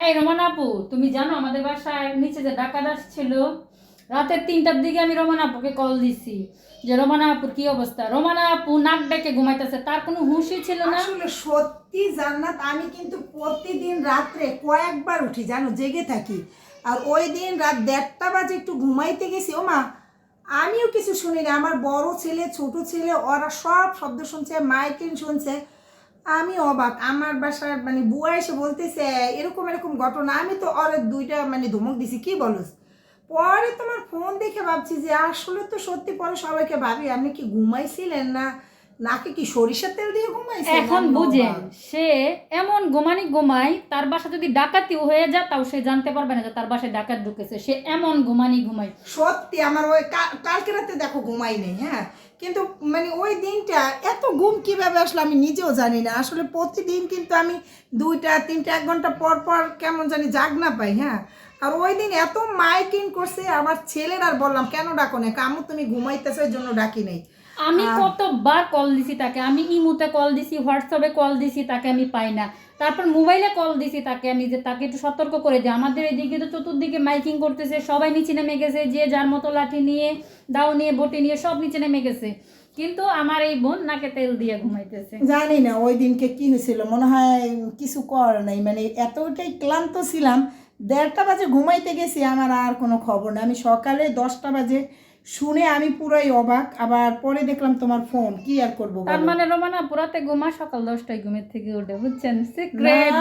এই রোমান আপু, তুমি জানো আমাদের বাসায় নিচে যে ডাকাত আসছিল, রাতের তিনটার দিকে আমি রোমান আপুকে কল দিছি যে, রোমানা আপুর কি অবস্থা? রোমানা আপু নাক ডেকে ঘুমাইতেছে, তার কোনো হুঁশই ছিল না। আসলে সত্যি জান্নাত, আমি কিন্তু প্রতিদিন রাত্রে কয়েকবার উঠি, জানো, জেগে থাকি। আর ওই দিন রাত দেড়টা বাজে একটু ঘুমাইতে গেছি ও মা আমিও কিছু শুনি না। আমার বড় ছেলে, ছোট ছেলে, ওরা সব শব্দ শুনছে মাইকিন শুনছে। আমি অবাক। আমার বাসার মানে বুয়া এসে বলতেছে, এরকম এরকম ঘটনা। আমি তো অরে দুইটা মানে ধমক দিছি, কি বলো পরে তোমার ফোন দেখে ভাবছি যে আসলে তো সত্যি পরে সবাইকে ভাবি, আপনি কি ঘুমাইছিলেন না? নাকি কি সরিষার তেল দিয়ে ঘুমাইছিলেন এখন আমি বুঝেন সে এমন গোমানি গোমাই তার বাসা যদি ডাকাতিও হয়ে যায় তাও সে জানতে পারবে না যে তার বাসায় ডাকাত ঢুকেছে। সে এমন গোমানি ঘুমাই। সত্যি আমার ওই কালকে রাতে দেখো ঘুমাই নেই হ্যাঁ? কিন্তু মানে ওই দিনটা এত ঘুম কীভাবে আসলো আমি নিজেও জানি না। আসলে প্রতিদিন কিন্তু আমি দুইটা তিনটা এক ঘণ্টা পর পর কেমন জানি জাগ না পাই হ্যাঁ? আর ওই দিন এত মাইকিং করছে আমার ছেলের আর বললাম কেন ডাকো না কামু তুমি ঘুমাইতেছো জন্য ডাকি নেই। আমি কতবার কল দিছি তাকে আমি ইমুতে কল দিছি হোয়াটসঅ্যাপে কল দিছি তাকে আমি পাই না। তারপর মোবাইলে কল দিছি তাকে আমি যে তাকে একটু সতর্ক করে দিই। আমাদের এদিকে তো চতুর্দিকে মাইকিং করতেছে সবাই নিচে নেমে গেছে যে যার মতো লাঠি নিয়ে দাও নিয়ে বটি নিয়ে সব নিচে নেমে গেছে। কিন্তু আমার এই বোন নাকে তেল দিয়ে ঘুমাইতেছে। জানি না ওই দিনকে কি হয়েছিল মনে হয় কিছু কর নাই। মানে এতটাই ক্লান্ত ছিলাম দেড়টা বাজে ঘুমাইতে গেছি আমার আর কোনো খবর নেই। আমি সকালে দশটা বাজে শুনে আমি পুরাই অবাক আবার পরে দেখলাম তোমার ফোন কি আর করব তার? মানে রোমানা পুরাতে ঘুমা সকাল দশটায় ঘুমের থেকে উঠে বুঝছেন? সিক্রেট।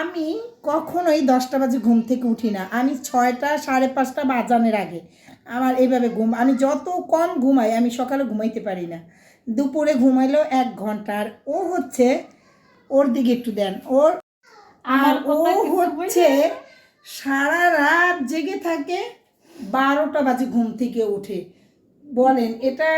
আমি কখনোই দশটা বাজে ঘুম থেকে উঠি না। আমি ছয়টা সাড়ে পাঁচটা বাজানের আগে আমার এইভাবে ঘুম আমি যত কম ঘুমাই আমি সকালে ঘুমাইতে পারি না। দুপুরে ঘুমাইলেও এক ঘণ্টা। আর ও হচ্ছে ওর দিকে একটু দেন ওর আর ও হচ্ছে সারা রাত জেগে থাকে বারোটা বাজে ঘুম থেকে ওঠে বলেন, এটা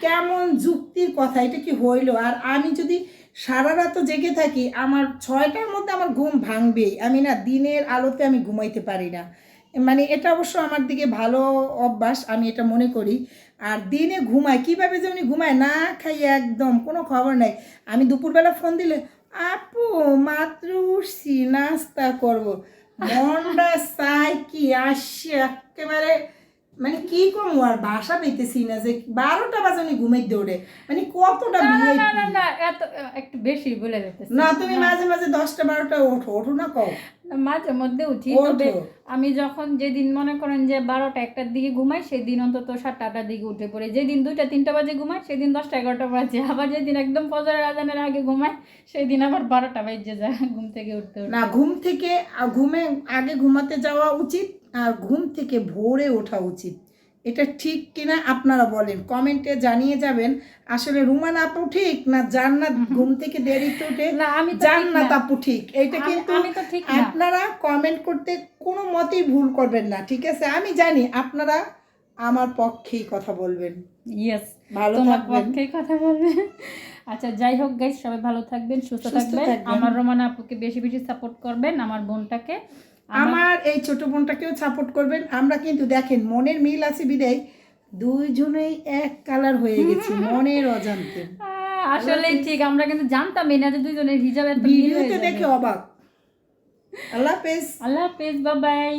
কেমন যুক্তির কথা? এটা কি হইল? আর আমি যদি সারা রাত জেগে থাকি, আমার ছয়টার মধ্যে আমার ঘুম ভাঙবেই। আমি না, দিনের আলোতে আমি ঘুমাইতে পারি না। মানে এটা অবশ্য আমার দিকে ভালো অভ্যাস, আমি এটা মনে করি। আর দিনে ঘুমায় কীভাবে যে উনি ঘুমায়, না খাই একদম, কোনো খবর নাই। আমি দুপুরবেলা ফোন দিলে, আপু, মাত্র উঠছি, নাস্তা করব। মনটা চাই কি আসছে একেবারে মানে কি করব আর বাসা পেতেছি না যে বারোটা বাজে উনি ঘুমের দৌড়ে। মানে কতটা না না, না না এত একটু বেশি বলে যেতেছে না তুমি মাঝে মাঝে দশটা বারোটা ওঠো ওঠো না কও। মাঝে মধ্যে উঠি। তবে আমি যখন যেদিন মনে করেন যে বারোটা একটার দিকে ঘুমাই সেদিন অন্তত সাতটা আটটার দিকে উঠে পড়ে। যেদিন দুইটা তিনটা বাজে ঘুমাই সেদিন দশটা এগারোটা বাজে। আবার যেদিন একদম ফজরের আজানের আগে ঘুমাই সেদিন আবার বারোটা বাজে যায় ঘুম থেকে উঠতে না ঘুম থেকে ঘুমে আগে ঘুমাতে যাওয়া উচিত। আর ঘুম থেকে ভোরে ওঠা উচিত। এটা ঠিক কিনা আপনারা বলেন। কমেন্টে জানিয়ে যাবেন আসলে রুমান আপু ঠিক না জান্নাত ঘুম থেকে দেরিতে উঠে? না আমি জান্নাত। আপু ঠিক। এটা কিন্তু আপনারা কমেন্ট করতে কোনো মতেই ভুল করবেন না ঠিক আছে? আমি জানি আপনারা আমার পক্ষেই কথা বলবেন। ইয়েস ভালো তোমার থাকবেন। পক্ষে কথা বলবেন। আচ্ছা যাই হোক গাইস সবাই ভালো থাকবেন সুস্থ থাকবেন। আমার রোমানা আপুকে বেশি বেশি সাপোর্ট করবেন আমার বোনটাকে। আমার এই ছোট বোনটাকেও সাপোর্ট করবেন। আমরা কিন্তু দেখেন মনের মিল আছে বিদায় দুইজনেই এক কালার হয়ে গেছি মনের অজান্তে। আসলে ঠিক আমরা কিন্তু জানতামই না যে দুইজনের হিজাব এত ভিডিওতে দেখে অবাক। আল্লাহ হাফেজ। আল্লাহ হাফেজ বাবাই